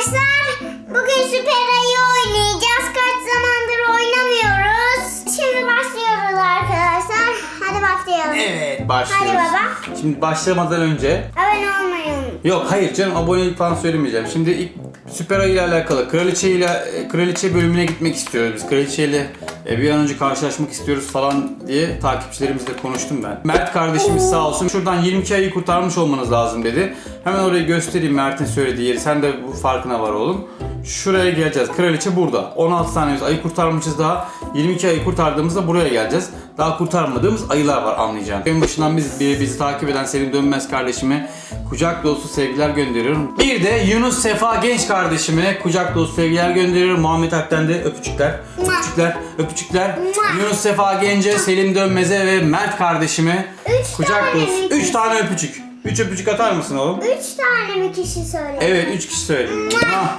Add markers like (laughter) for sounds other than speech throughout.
arkadaşlar. Bugün Süper Ayı oynayacağız. Kaç zamandır oynamıyoruz. Şimdi başlıyoruz arkadaşlar. Hadi başlayalım. Evet başlıyoruz. Hadi baba. Şimdi başlamadan önce Abone olmayı unutmayın. Yok hayır canım abonelik falan söylemeyeceğim. Şimdi ilk Süper Ayı ile alakalı kraliçe ile kraliçe bölümüne gitmek istiyoruz biz. Kraliçe ile e, bir an önce karşılaşmak istiyoruz falan diye takipçilerimizle konuştum ben. Mert kardeşimiz sağ olsun şuradan 22 ayı kurtarmış olmanız lazım dedi. Hemen orayı göstereyim Mert'in söylediği yeri. Sen de bu farkına var oğlum. Şuraya geleceğiz. Kraliçe burada. 16 tane ayı kurtarmışız daha. 22 ayı kurtardığımızda buraya geleceğiz. Daha kurtarmadığımız ayılar var anlayacağım. En başından biz, bizi takip eden Selim Dönmez kardeşime kucak dolusu sevgiler gönderiyorum. Bir de Yunus Sefa Genç kardeşime kucak dolusu sevgiler gönderiyorum. Muhammed Ak'ten de öpücükler, öpücükler, öpücükler. Yunus Sefa Genç'e, Selim Dönmez'e ve Mert kardeşime Üç kucak tane dolusu. mi? 3 tane öpücük. 3 öpücük atar mısın oğlum? Üç tane mi kişi söyledi? Evet 3 kişi söyledim. Ah,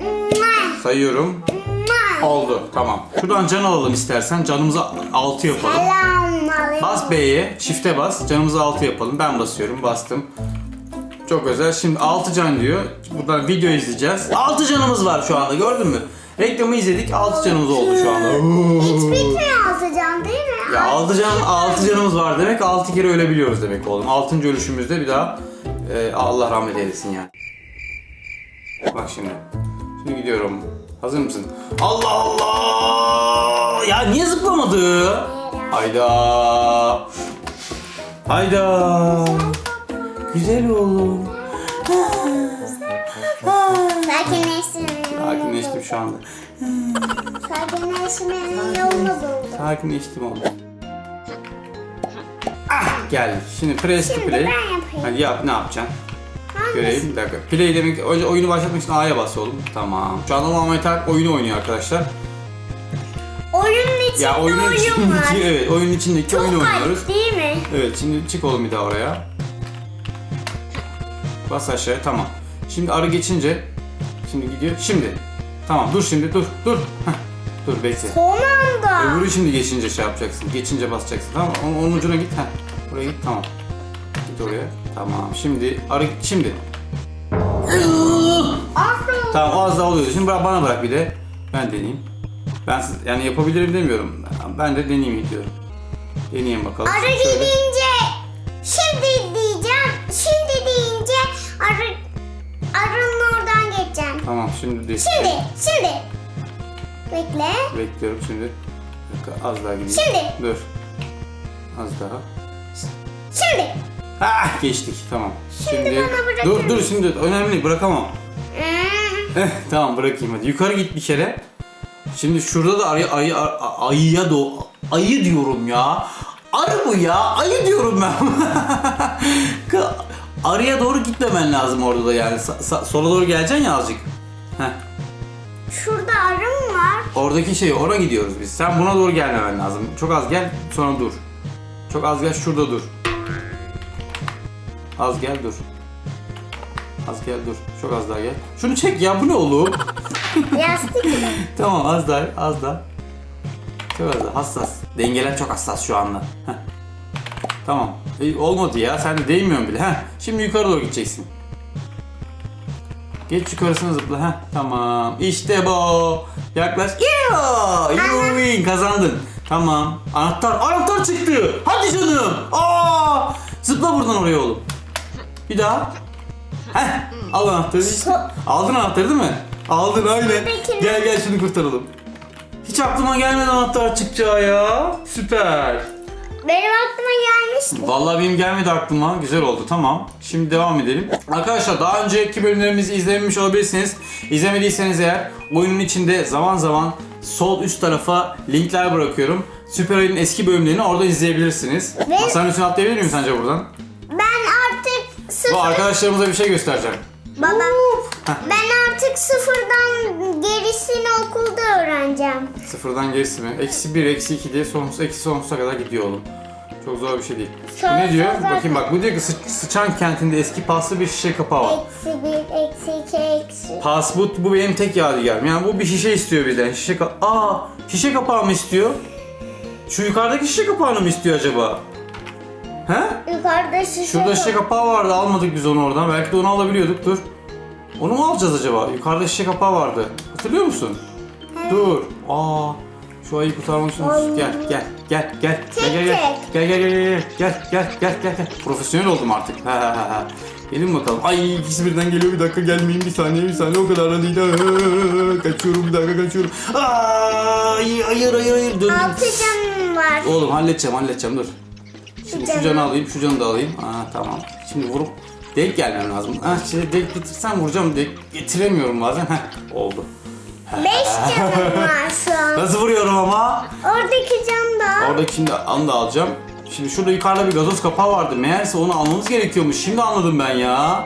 Mua, sayıyorum. mua. Oldu tamam. Şuradan can alalım istersen. Canımızı 6 yapalım. Selam Bas B'ye, çifte bas. Canımızı 6 yapalım. Ben basıyorum, bastım. Çok özel. Şimdi 6 can diyor. Buradan video izleyeceğiz. 6 canımız var şu anda gördün mü? Reklamı izledik. 6 canımız oldu şu anda. Hiç bitmiyor altıcan değil mi? Ya 6 can 6 canımız var demek 6 kere ölebiliyoruz demek oğlum. 6. ölüşümüzde bir daha e, Allah rahmet eylesin yani. Bak şimdi. Şimdi gidiyorum. Hazır mısın? Allah Allah! Ya niye zıplamadı? Hayda. Hayda. Güzel oğlum. Sakinleştirmenin Sakinleştim şu anda. Yolunu buldum. Sakinleştim oğlum. Ah geldik. Şimdi press to Şimdi play. ben yapayım. Hadi yap ne yapacaksın? Göreyim bir dakika. Play demek önce oyunu başlatmak için A'ya bas oğlum. Tamam. Şu anda Muhammed Alp oyunu oynuyor arkadaşlar. Oyunun içinde Ya oyunun oyun var. içindeki (laughs) evet oyunun içindeki Çok oyunu oynuyoruz. garip değil mi? Evet şimdi çık oğlum bir daha oraya. Bas aşağıya tamam. Şimdi arı geçince şimdi gidiyor. Şimdi. Tamam dur şimdi dur dur. Heh, dur bekle. Son anda. Öbürü şimdi geçince şey yapacaksın. Geçince basacaksın. Tamam? Onun, onun ucuna git. Heh. Buraya git. Tamam. Git oraya. Tamam. Şimdi arı şimdi. Tamam az daha oluyordu. Şimdi bırak, bana bırak bir de. Ben deneyeyim. Ben yani yapabilirim demiyorum. Ben de deneyeyim diyorum. Deneyeyim bakalım. Arı gidince Şimdi. Şimdi. Bekle. Bekliyorum şimdi. Bir dakika, az daha gideyim. Şimdi. Dur. Az daha. Şimdi. Ah geçtik tamam. Şimdi bana bırakır Dur dur şimdi önemli bırakamam. Hmm. Eh, tamam bırakayım hadi. Yukarı git bir kere. Şimdi şurada da ayı, ayı, ayıya do ayı diyorum ya. Arı bu ya. Ayı diyorum ben. (laughs) Arıya doğru gitmemen lazım orada da yani. Sa- sa- sola doğru geleceksin ya azıcık. Heh. Şurada arı mı var? Oradaki şey ona gidiyoruz biz. Sen buna doğru gelmemen lazım. Çok az gel sonra dur. Çok az gel şurada dur. Az gel dur. Az gel dur. Çok az daha gel. Şunu çek ya bu ne oğlum? (laughs) Yastık tamam az daha az daha. Çok az daha hassas. Dengeler çok hassas şu anda. Heh. Tamam. E, olmadı ya sen de değmiyorsun bile. Heh. Şimdi yukarı doğru gideceksin. Geç yukarısına zıpla. Heh. Tamam. İşte bu. Yaklaş. Yeah! You win. Kazandın. Tamam. Anahtar. Anahtar çıktı. Hadi canım. Aa! Zıpla buradan oraya oğlum. Bir daha. Heh. Al anahtarı. Aldın anahtarı değil mi? Aldın aynen. Gel gel şunu kurtaralım. Hiç aklıma gelmedi anahtar çıkacağı ya. Süper. Benim aklıma gelmişti. Vallahi benim gelmedi aklıma. Güzel oldu. Tamam. Şimdi devam edelim. Arkadaşlar daha önceki bölümlerimizi izlememiş olabilirsiniz. İzlemediyseniz eğer oyunun içinde zaman zaman sol üst tarafa linkler bırakıyorum. Süper Ayı'nın eski bölümlerini orada izleyebilirsiniz. Ve- Masanın üstüne atlayabilir miyim sence buradan? Ben artık Bu sıfır... arkadaşlarımıza bir şey göstereceğim. Baba. Ben artık sıfırdan gerisini okulda öğreneceğim. Sıfırdan gerisi mi? Eksi 1, eksi 2 diye sonsuz, eksi sonsuza kadar gidiyor oğlum. Çok zor bir şey değil. Bu ne Sonsuza diyor? zaten. Bakayım bak bu diyor ki sı- sıçan kentinde eski paslı bir şişe kapağı var. Eksi bir, eksi iki, eksi. Pas bu, bu benim tek yadigarım. Yani bu bir şişe istiyor bizden. Şişe ka- Aa, şişe kapağı mı istiyor? Şu yukarıdaki şişe kapağını mı istiyor acaba? He? Yukarıda şişe Şurada şişe kapağı vardı almadık biz onu oradan. Belki de onu alabiliyorduk. Dur. Onu mu alacağız acaba? Yukarıda şişe kapağı vardı. Hatırlıyor musun? Dur. Aa. Şu ayı kurtarmak için Ay. gel gel gel gel Tek gel gel gel tek. gel gel gel gel gel gel gel gel gel profesyonel oldum artık. Ha ha ha. Gelin bakalım. Ay ikisi birden geliyor bir dakika gelmeyin bir saniye bir saniye o kadar da değil. Aa, Kaçıyorum bir dakika kaçıyorum. Ay hayır hayır hayır döndüm. Altı canım var. Oğlum halledeceğim halledeceğim dur. Şimdi şu canı. canı alayım, şu canı da alayım. Aa tamam. Şimdi vurup denk gelmem lazım. Ah şey denk getirsem vuracağım. Denk getiremiyorum bazen. Heh oldu. Beş canım var şu an. Nasıl vuruyorum ama? Oradaki can da. Oradaki şimdi onu da alacağım. Şimdi şurada yukarıda bir gazoz kapağı vardı. Meğerse onu almamız gerekiyormuş. Şimdi anladım ben ya.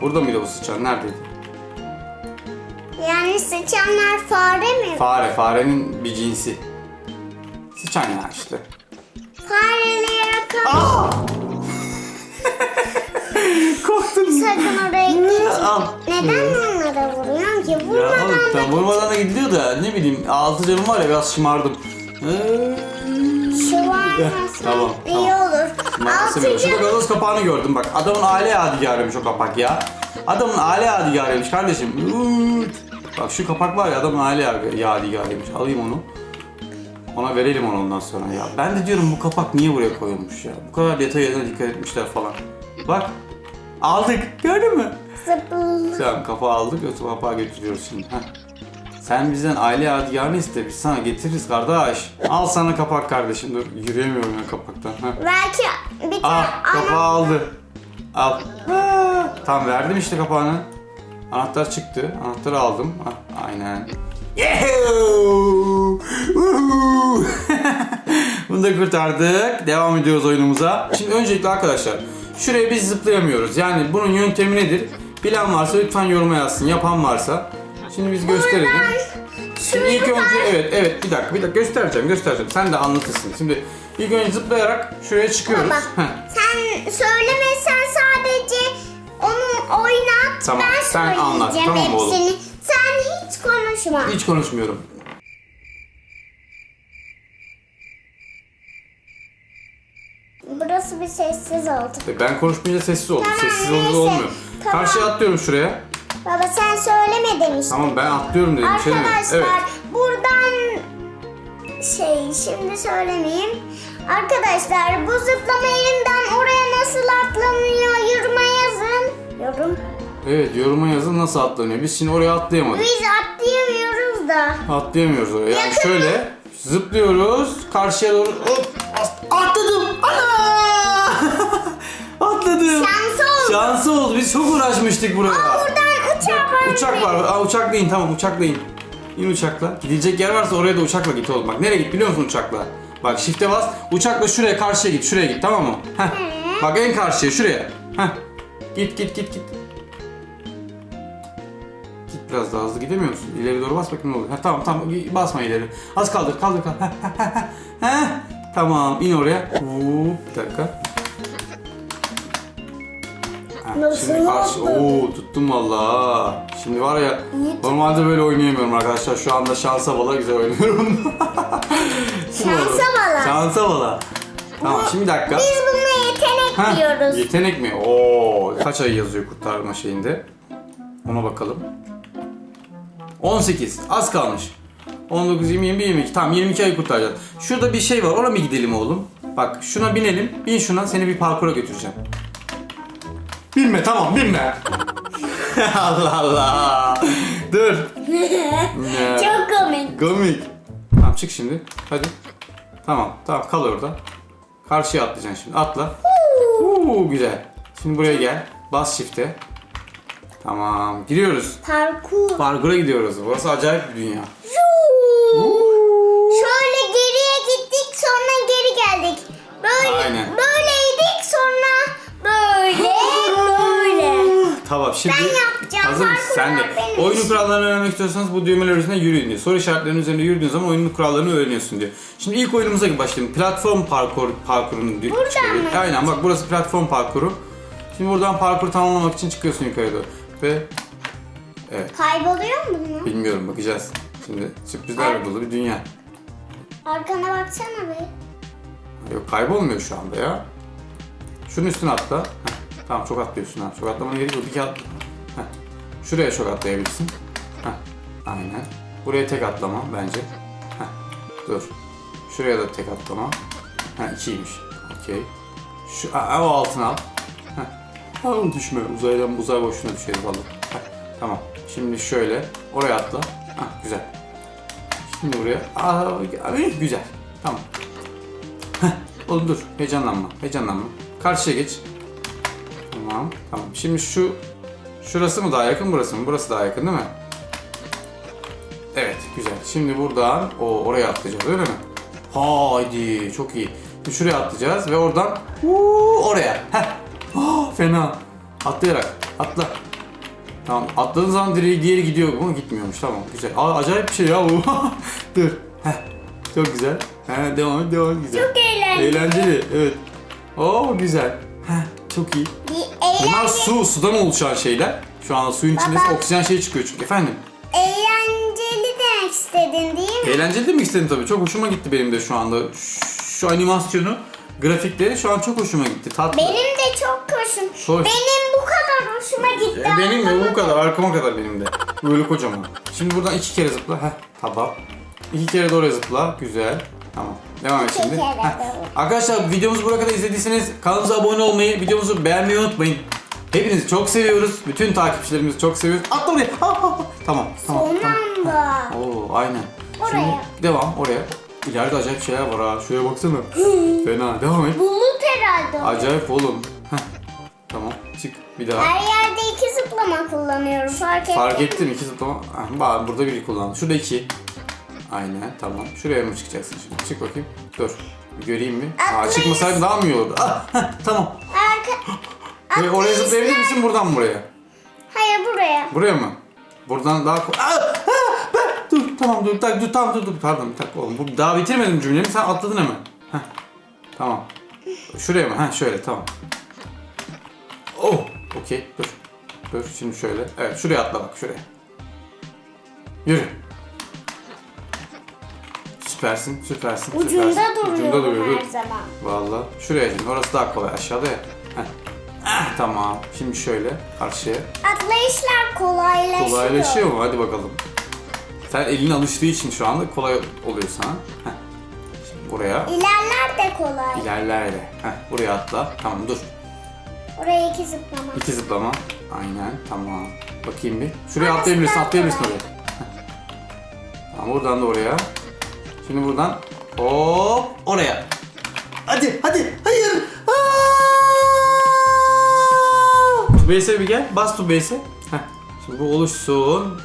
Burada mıydı o sıçan? Neredeydi? Yani sıçanlar fare mi? Fare. Farenin bir cinsi. Sıçan ya işte. Farelere kal. Aa! (laughs) (laughs) Korktum. Sakın oraya gitme. Al. Neden onlara vuruyorsun ki? Ya Vurmadan oğlum da tam vurmadan da gidiyor da ne bileyim altı canım var ya biraz şımardım. Ee, şu var Tamam, iyi tamam. olur. Altı öyle. Şurada gazoz kapağını gördüm bak. Adamın aile yadigarıymış o kapak ya. Adamın aile yadigarıymış kardeşim. Üt. Bak şu kapak var ya adamın aile yadigarıymış. Alayım onu. Ona verelim onu ondan sonra ya. Ben de diyorum bu kapak niye buraya koyulmuş ya? Bu kadar detayına dikkat etmişler falan. Bak. Aldık. Gördün mü? Zıplı. Tamam kapağı aldık. Kapağı götürüyoruz şimdi. Heh. Sen bizden aile yadigarını iste. Biz sana getiririz kardeş. Al sana kapak kardeşim. Dur yürüyemiyorum ya kapaktan. Heh. Belki bir tane Ah kapağı ana... aldı. Al. Ah, Tamam verdim işte kapağını. Anahtar çıktı. Anahtarı aldım. Ah, aynen. (laughs) Bunu da kurtardık. Devam ediyoruz oyunumuza. Şimdi öncelikle arkadaşlar şuraya biz zıplayamıyoruz. Yani bunun yöntemi nedir? Bilen varsa lütfen yoruma yazsın. Yapan varsa. Şimdi biz gösterelim. Şimdi ilk önce evet evet bir dakika bir dakika göstereceğim göstereceğim. Sen de anlatırsın. Şimdi ilk önce zıplayarak şuraya çıkıyoruz. Baba Heh. sen söylemesen sadece onu oynat Tamam, ben sen söyleyeceğim anlat, tamam mı oğlum? hepsini. Sen hiç konuşma. Hiç konuşmuyorum. Burası bir sessiz oldu. E, Ben konuşmayınca sessiz oldum. Tamam, Sessiz olunca neyse. olmuyor. Tamam. Karşıya atlıyorum şuraya. Baba sen söyleme demiştin. Tamam ben atlıyorum dedim. şey demedim. Arkadaşlar Evet. buradan şey şimdi söylemeyeyim. Arkadaşlar bu zıplama yerinden oraya nasıl atlanıyor yoruma yazın. Yorum. Evet yoruma yazın nasıl atlanıyor. Biz şimdi oraya atlayamadık. Biz atlayamıyoruz da. Atlayamıyoruz oraya. Yani Yakın şöyle zıplıyoruz. Karşıya doğru hop atladım. Ana! Atladım. Şansı oldu. Şansı oldu. Biz çok uğraşmıştık buraya. Buradan uçağa var. Uçak var. Aa, uçakla in tamam uçakla in. İn uçakla. Gidilecek yer varsa oraya da uçakla git oğlum. Bak nereye git biliyor musun uçakla? Bak shift'e bas. Uçakla şuraya karşıya git. Şuraya git tamam mı? Heh. Bak en karşıya şuraya. Heh. Git git git git. Git biraz daha hızlı gidemiyor musun? İleri doğru bas bakayım ne oluyor. Ha, tamam tamam basma ileri. Az kaldır kaldır kaldır. Heh, heh, heh, heh. Heh. Tamam in oraya. Hop, bir dakika. Nasıl Şimdi karşı... Oo tuttum valla. Şimdi var ya normalde böyle oynayamıyorum arkadaşlar. Şu anda şansa bala güzel oynuyorum. Şansa bala. Şansa bala. Tamam şimdi bir dakika. Biz buna yetenek Heh, diyoruz. Yetenek mi? Oo, kaç ay yazıyor kurtarma şeyinde? Ona bakalım. 18. Az kalmış. 19, 20, 21, 22. Tamam 22 ay kurtaracağız. Şurada bir şey var. Ona mı gidelim oğlum? Bak şuna binelim. Bin şuna seni bir parkura götüreceğim. Binme tamam binme. (laughs) Allah Allah. Dur. (laughs) Çok komik. Komik. Tamam çık şimdi. Hadi. Tamam tamam kal orada. Karşıya atlayacaksın şimdi. Atla. Uuu güzel. Şimdi buraya gel. Bas shift'e. Tamam. Giriyoruz. Parkur. Parkura gidiyoruz. Burası acayip bir dünya. Tamam şimdi Ben yapacağım. hazır mısın? Sen de. benim Oyunun kurallarını öğrenmek istiyorsanız bu düğmeler üzerinde yürüyün diyor. Soru işaretlerinin üzerinde yürüdüğün zaman oyunun kurallarını öğreniyorsun diyor. Şimdi ilk oyunumuza başlayalım. Platform parkur parkurunu diyor. Buradan çıkarıyor. mı? Aynen bak burası platform parkuru. Şimdi buradan parkur tamamlamak için çıkıyorsun yukarı doğru. Ve Kayboluyor mu bunu? bilmiyorum bakacağız. Şimdi sürprizlerle dolu bir dünya. Arkana baksana be. Yok kaybolmuyor şu anda ya. Şunun üstüne atla. Heh, tamam çok atlıyorsun ha. Çok atlamana gerek yok. Bir kağıt. Şuraya çok atlayabilirsin. Heh, aynen. Buraya tek atlama bence. Heh, dur. Şuraya da tek atlama. Ha ikiymiş. Okey. Şu aa, o altına al. Heh. Aa, düşme. Uzaydan uzay boşluğuna düşeriz vallahi. Heh, tamam. Şimdi şöyle. Oraya atla. Heh, güzel. Şimdi buraya. Aa, güzel. Tamam. Heh, oğlum dur. Heyecanlanma. Heyecanlanma. Karşıya geç. Tamam. Tamam. Şimdi şu şurası mı daha yakın, burası mı? Burası daha yakın değil mi? Evet, güzel. Şimdi buradan o oraya atlayacağız öyle mi? Haydi, çok iyi. Şimdi şuraya atlayacağız ve oradan huu, oraya. Heh. Ah, fena. Atlayarak. Atla. Tamam. Atladığın zaman direği diğeri gidiyor mu? Gitmiyormuş. Tamam. Güzel. Aa, acayip bir şey ya bu. (laughs) Dur. Heh. Çok güzel. He, devam et, devam et. Güzel. Çok eğlenceli. Eğlenceli. Evet. Oo, güzel. Heh, çok iyi. Bunlar eğlence- su, sudan oluşan şeyler. Şu anda suyun içindesin, Baba. oksijen şey çıkıyor çünkü. Efendim? eğlenceli demek istedin değil mi? Eğlenceli demek istedim tabii. Çok hoşuma gitti benim de şu anda. Şu, şu animasyonu, grafikleri şu an çok hoşuma gitti. Tatlı. Benim de çok hoşum. Hoş. Benim bu kadar hoşuma gitti. E, benim de bu kadar, arkama kadar benim de. Böyle kocaman. Şimdi buradan iki kere zıpla. Heh, tamam. İki kere oraya zıpla. Güzel. Tamam. Devam et şimdi. Heh. Arkadaşlar videomuzu buraya kadar izlediyseniz kanalımıza abone olmayı, videomuzu beğenmeyi unutmayın. Hepinizi çok seviyoruz. Bütün takipçilerimizi çok seviyoruz. Atla oraya. Tamam, tamam. Son anda. Oo, aynen. Oraya. Şimdi devam oraya. İleride acayip şeyler var ha. Şuraya baksana. (gasps) Fena. Devam et. Bulut herhalde. Acayip oğlum. Heh. Tamam. Çık bir daha. Her yerde iki zıplama kullanıyorum fark ettim. Fark ettim iki zıplama. Ah, bak burada biri kullandı. Şurada iki. Aynen tamam. Şuraya mı çıkacaksın şimdi? Çık bakayım. Dur. Bir göreyim mi? Aa, Atlayız. çıkmasaydı daha mı iyi olurdu? Ah, heh, tamam. Arka... (gasps) Böyle oraya zıplayabilir misin buradan mı buraya? Hayır buraya. Buraya mı? Buradan daha ko- Aa, aa, ben- Dur tamam dur tak dur tamam dur dur pardon tak oğlum bu daha bitirmedim cümlemi sen atladın hemen. Heh. Tamam. Şuraya mı? Ha şöyle tamam. Oh okey dur. Dur şimdi şöyle. Evet şuraya atla bak şuraya. Yürü. Süpersin, süpersin, Ucunda süpersin. duruyor, dur. her zaman. Valla. Şuraya şimdi. Orası daha kolay. Aşağıda ya. Heh. Ah, tamam. Şimdi şöyle karşıya. Atlayışlar kolaylaşıyor. Kolaylaşıyor mu? Hadi bakalım. Sen elin alıştığı için şu anda kolay oluyor sana. Heh. Şimdi buraya İlerler de kolay. ilerle. Heh, buraya atla. Tamam dur. Oraya iki zıplama. İki zıplama. Aynen tamam. Bakayım bir. Şuraya atlayabilirsin, atlayabilirsin oraya. Heh. Tamam buradan da oraya. Şimdi buradan hop oraya. Hadi hadi hayır. Tubeyse bir gel. Bas Tubeyse. Heh. Şimdi bu oluşsun.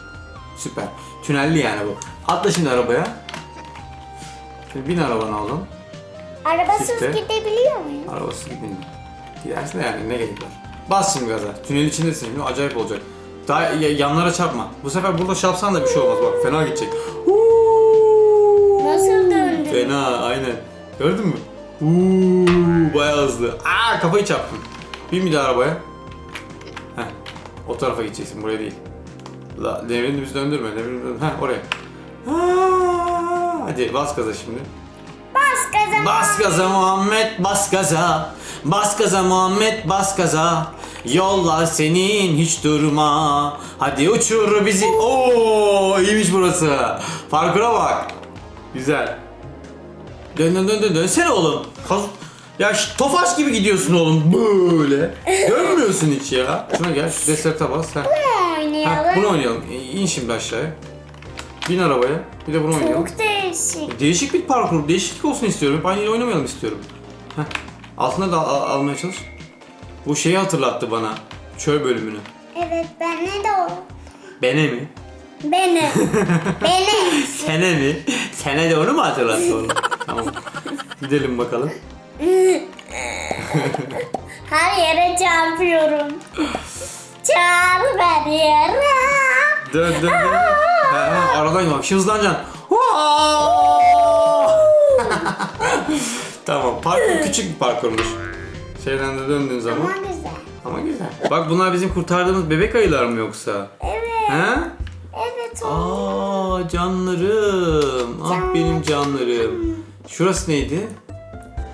Süper. Tünelli yani bu. Atla şimdi arabaya. Şimdi bin arabana oğlum. Arabasız Çifte. gidebiliyor muyum? Arabası gidin. Gidersin de yani ne gerek var. Bas şimdi gaza. Tünel içindesin şimdi acayip olacak. Daha ya- yanlara çarpma. Bu sefer burada çarpsan da bir şey olmaz bak fena gidecek. Döndü? Fena aynen. Gördün mü? Uuu bayağı hızlı. Aa kafayı çarptın. Bin bir daha arabaya. Heh. O tarafa gideceksin buraya değil. La devrini biz döndürme. Devrini döndürme. Heh oraya. Aa, hadi bas gaza şimdi. Bas gaza. Bas gaza Muhammed bas gaza Bas gaza Muhammed bas gaza Yollar senin hiç durma Hadi uçur bizi Oo iyiymiş burası Parkura bak Güzel Dön dön dön dön dönsene oğlum Kaz- ya şu tofaş gibi gidiyorsun oğlum böyle. Dönmüyorsun hiç ya. Şuna gel, şu deserte bas. Ha. Bunu oynayalım. bunu oynayalım. İn şimdi aşağıya. Bin arabaya. Bir de bunu oynayalım. Çok değişik. Değişik bir parkur, değişiklik olsun istiyorum. Hep aynı yeri oynamayalım istiyorum. Heh. Altına da al- al- almaya çalış. Bu şeyi hatırlattı bana. Çöl bölümünü. Evet ben ne de o. Bene mi? Beni. (laughs) Beni. Sene mi? Sene de onu mu hatırlattı onu? (laughs) tamam. Gidelim bakalım. (laughs) Her yere çarpıyorum. Çarp her yere. Dön dön dön. Ha, ha, aradan bak. Şimdi hızlanacaksın. (laughs) tamam. Parkur küçük bir parkurmuş. Şeyden de döndüğün zaman. Ama güzel. Ama güzel. Bak bunlar bizim kurtardığımız bebek ayılar mı yoksa? Evet. He? Evet. Aa canlarım. Ah benim canlarım. Şurası neydi?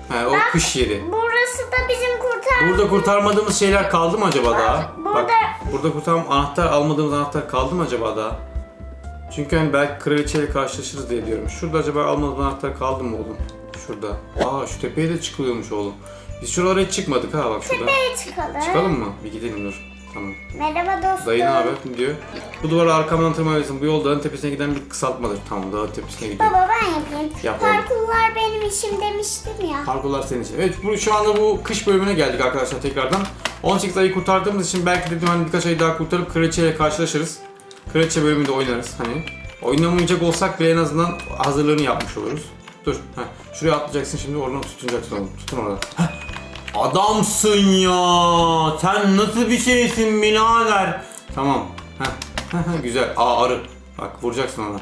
Ha o kış yeri. Burası da bizim kurtar. Burada kurtarmadığımız şeyler kaldı mı acaba daha? Burada Bak Burada kurtam anahtar almadığımız anahtar kaldı mı acaba daha? Çünkü hani belki kraliçeyle karşılaşırız diye diyorum. Şurada acaba almadığımız anahtar kaldı mı oğlum? Şurada. Aa şu tepeye de çıkılıyormuş oğlum. Biz şuralara hiç çıkmadık ha bak şurada. Tepeye çıkalım. Çıkalım mı? Bir gidelim dur. Tamam. Merhaba dostum. Dayı ne haber? Ne diyor? Bu duvara arkamdan tırmanıyorsun. Bu yol dağın tepesine giden bir kısaltmadır. Tamam dağın tepesine gidiyor. Baba ben yapayım. Yap oğlum. Parkurlar benim işim demiştim ya. Parkurlar senin için. Evet bu, şu anda bu kış bölümüne geldik arkadaşlar tekrardan. 18 ayı kurtardığımız için belki dedim hani birkaç ay daha kurtarıp kraliçeyle karşılaşırız. Kraliçe bölümünde oynarız hani. Oynamayacak olsak bile en azından hazırlığını yapmış oluruz. Dur. Heh. Şuraya atlayacaksın şimdi oradan tutunacaksın oğlum. Tutun orada. Heh. Adamsın ya. Sen nasıl bir şeysin birader. Tamam. Heh. Güzel. Aa arı. Bak vuracaksın ona.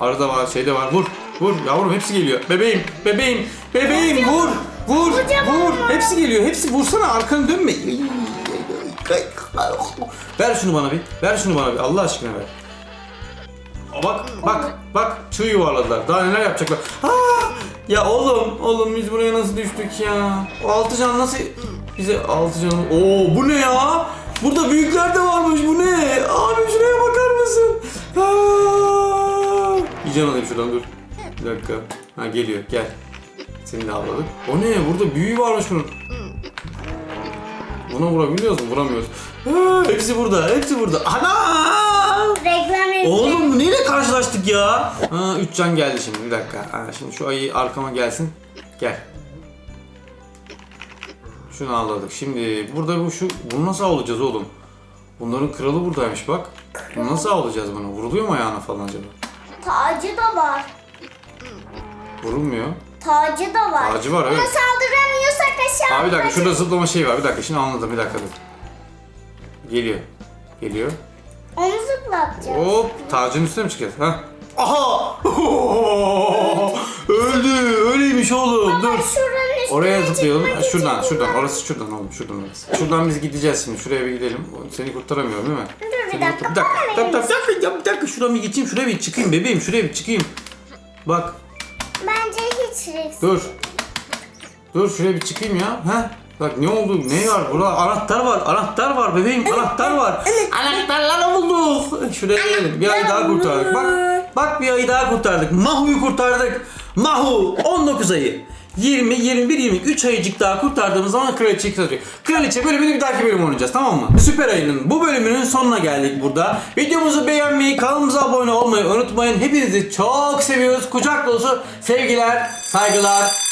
Arı da var, şey de var. Vur, vur yavrum hepsi geliyor. Bebeğim, bebeğim, bebeğim vur, vur, vur. Hepsi geliyor. Hepsi vursana arkanı dönme. Ver şunu bana bir. Ver şunu bana bir. Allah aşkına ver. Bak, bak, bak. Çığ yuvarladılar. Daha neler yapacaklar. Aa, ya oğlum, oğlum biz buraya nasıl düştük ya? O altı can nasıl bize altı can? Oo bu ne ya? Burada büyükler de varmış. Bu ne? Abi şuraya bakar mısın? Aa! Bir can alayım şuradan dur. Bir dakika. Ha geliyor. Gel. Seni de avladık. O ne? Burada büyüğü varmış bunun. Buna vurabiliyoruz mu? Vuramıyoruz. Ha, hepsi burada. Hepsi burada. Ana! Reklam edeyim. Oğlum neyle karşılaştık ya? Ha, üç can geldi şimdi bir dakika. Ha, şimdi şu ayı arkama gelsin. Gel. Şunu avladık. Şimdi burada bu şu bunu nasıl avlayacağız oğlum? Bunların kralı buradaymış bak. Bunu nasıl avlayacağız bunu? Vuruluyor mu ayağına falan acaba? Tacı da var. Vurulmuyor. Tacı da var. Tacı var, evet. Buna saldıramıyorsak aşağı Abi bir dakika şurada zıplama şeyi var. Bir dakika şimdi anladım bir dakika dur. Geliyor. Geliyor. Onu zıplatacağız. Hop tacın üstüne mi çıkacağız? Ha? Aha! Öldü. Öyleymiş oğlum. Dur. Şuranın üstüne Oraya zıplayalım. çıkmak Ha, Şuradan, için şuradan. bunlar- Orası şuradan oğlum. Şuradan orası. Şuradan biz gideceğiz şimdi. Şuraya bir gidelim. Seni kurtaramıyorum değil mi? Dur bir dakika, Bir dakika. Bir dakika, bir dakika, ya bir dakika. Şuradan bir geçeyim. Şuraya bir çıkayım bebeğim. Şuraya bir çıkayım. Bak. Bence hiç risk. Dur. Dur şuraya bir çıkayım ya. Ha? Bak ne oldu? Ne var? Burada anahtar var. Anahtar var bebeğim. Anahtar var. Anahtarları bulduk. Şuraya gelelim. Bir ayı daha kurtardık. Bak. Bak bir ayı daha kurtardık. Mahu'yu kurtardık. Mahu 19 ayı. 20, 21, 22. 3 ayıcık daha kurtardığımız zaman kraliçeyi kazanıyor. Kraliçe bölümünü bir dahaki bölüm oynayacağız tamam mı? Süper ayının bu bölümünün sonuna geldik burada. Videomuzu beğenmeyi, kanalımıza abone olmayı unutmayın. Hepinizi çok seviyoruz. Kucak dolusu sevgiler, saygılar.